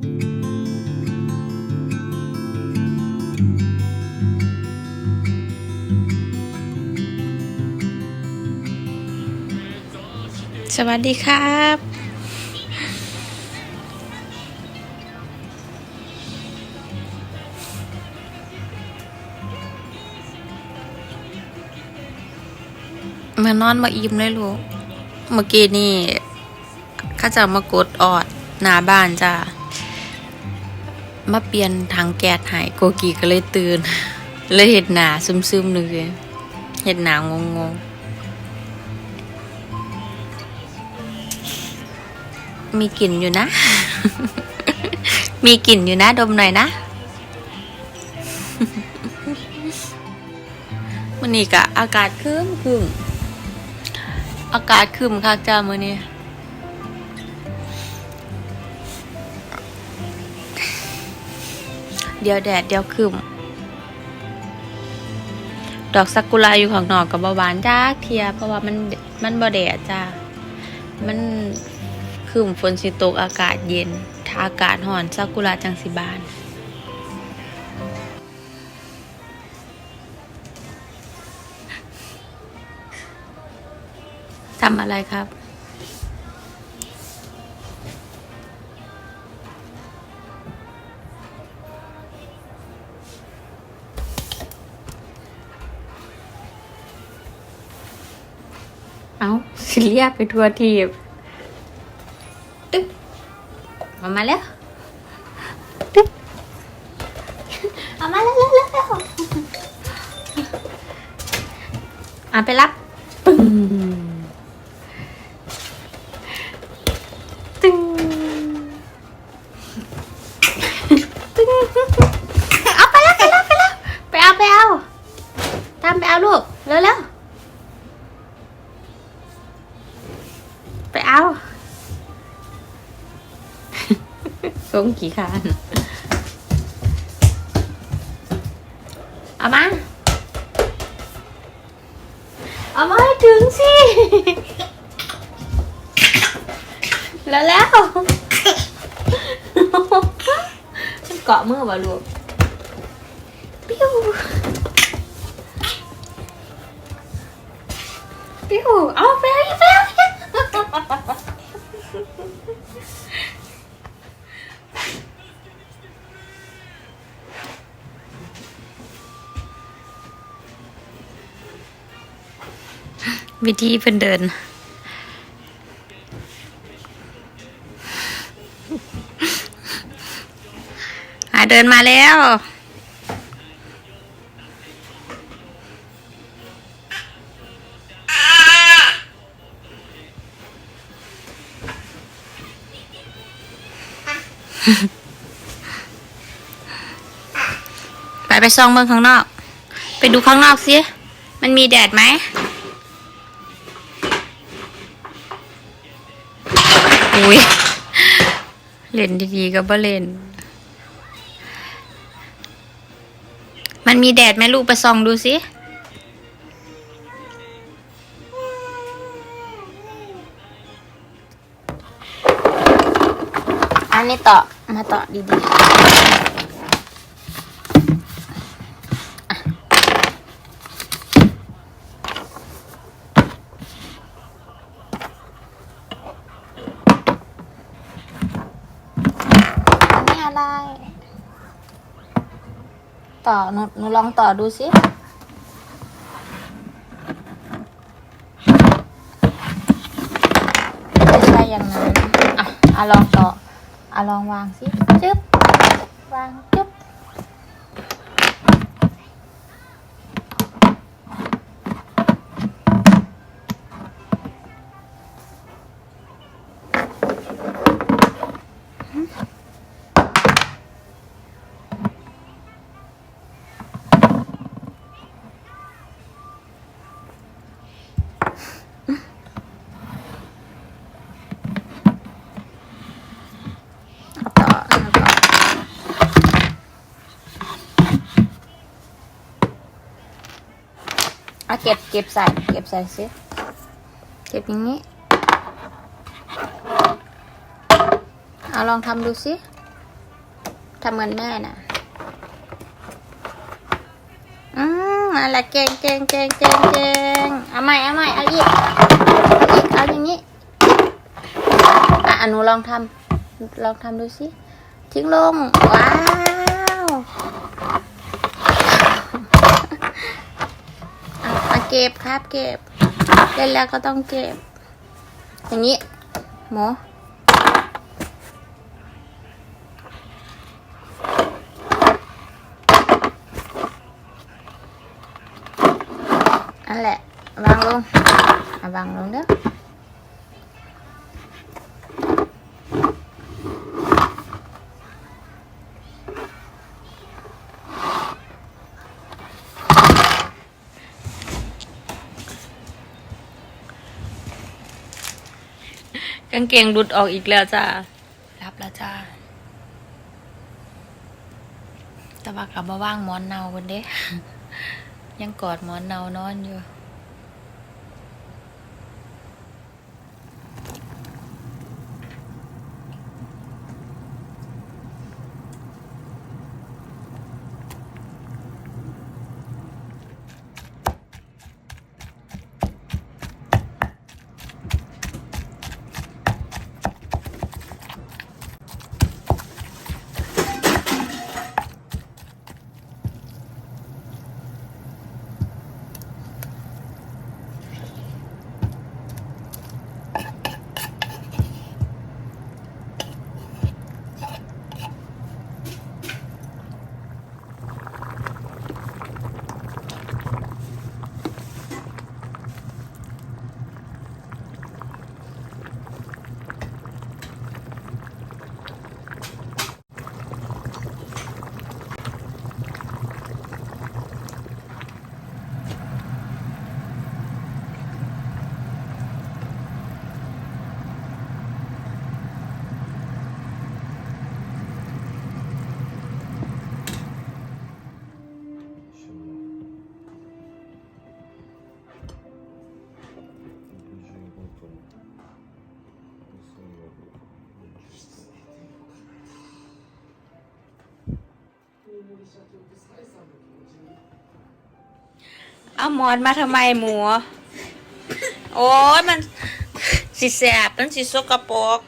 สวัสดีครับ มานอนมาอิ่มเลยลูก เมื่อกี้นี่ข้าจะมากดออดหน้าบ้านจ้า มาเปลี่ยนถังแก๊สหายโกกีก็เลยตื่น เลยเห็ดหนาซึมๆเลยเห็ดหนางงงๆ มีกลิ่นอยู่นะ มีกลิ่นอยู่นะ ดมหน่อยนะมันนี่กะอากาศครึ้มครึ้มอากาศครึ้มค่ะจ้ามือนี้ เดียวแดดเดียวครึ้มดอกซากุระอยู่ข้างนอกกับบาหวานจ้าเทีย เพราะว่ามันมันบ่แดดจ้ามันครึ้มฝนสิตกอากาศเย็น ถ้าอากาศร้อนซากุระจังสิบาน ทำอะไรครับ เอาสิเลียไปทัวทีบตึ๊บเอามาแล้วตึ๊บเอามาแล้วแล้วแล้วแล้วอะไปรับปึ้งตึ้งตึ้งเอาไปแล้วไปแล้วไปแล้วไปเอาไปเอาตามไปเอาลูกเร็วเร็ว เอาสงกี่คานเอามา เอามาให้ถึงสิ แล้วแล้ว มันเกาะมือบ่ลูกปิ้วปิ้วเอาไปเอาไปเอาไปเอา วิธีเพิ่นเดิน อ่าเดินมาแล้ว ไปไปซองเมืองข้างนอก ไปดูข้างนอกสิมันมีแดดไหมอุ้ยเล่นดีๆก็บ่เล่น มันมีแดดไหมลูกไปส่องดูสิ อันนี้ต่อมาต่อดีๆอันนี้อะไรต่อหนูหนูลองต่อดูสิไม่ใช่อย่างนั้นอะอะลองต่อ อะลองวางสิจึ๊บวางจึ๊บ เอาต่อเอาต่อเอาเก็บเก็บใส่เก็บใส่สิเก็บอย่างนี้เอาลองทำดูสิทำเหมือนแม่น่ะอืมอะไรเก่งเก่งเก่งเก่งเก่งเอาใหม่เอาใหม่เอาอีกเอาอีกเอาอย่างนี้อะอะหนูลองทำลองทำดูสิทิ้งลงว้าว เอามาเก็บครับเก็บเล่นแล้วก็ต้องเก็บ อย่างนี้หมูอันแหละวางลงเอาวางลงเด้อ กางเกงหลุดออกอีกแล้วจ้ารับแล้วจ้าแต่ว่ากลับมาว่างหมอนเนาคนเด้ ยังกอดหมอนเนานอนอยู่ เอาหมอนมาทำไมหมู โอ้ยมันสิแสบมันสิสกปรก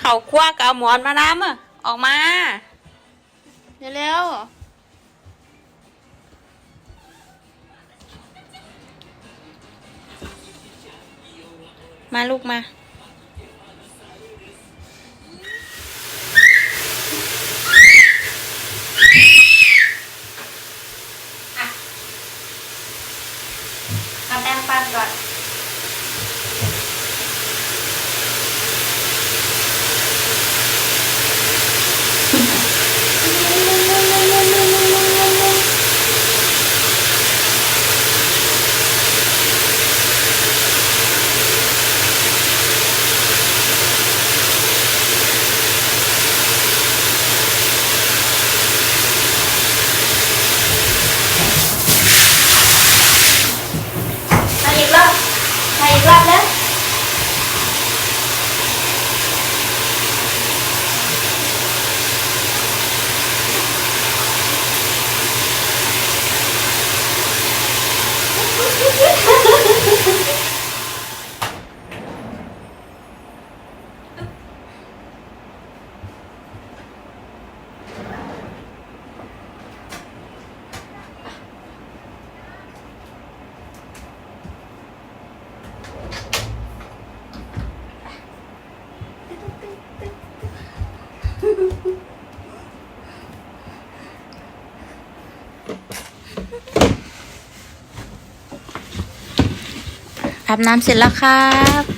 เขาคว้ากับเอาหมอนมาน้ำอะออกมาเร็วๆมาลูกมา เอาแป้งปั้นก่อน อาบน้ำเสร็จแล้วครับ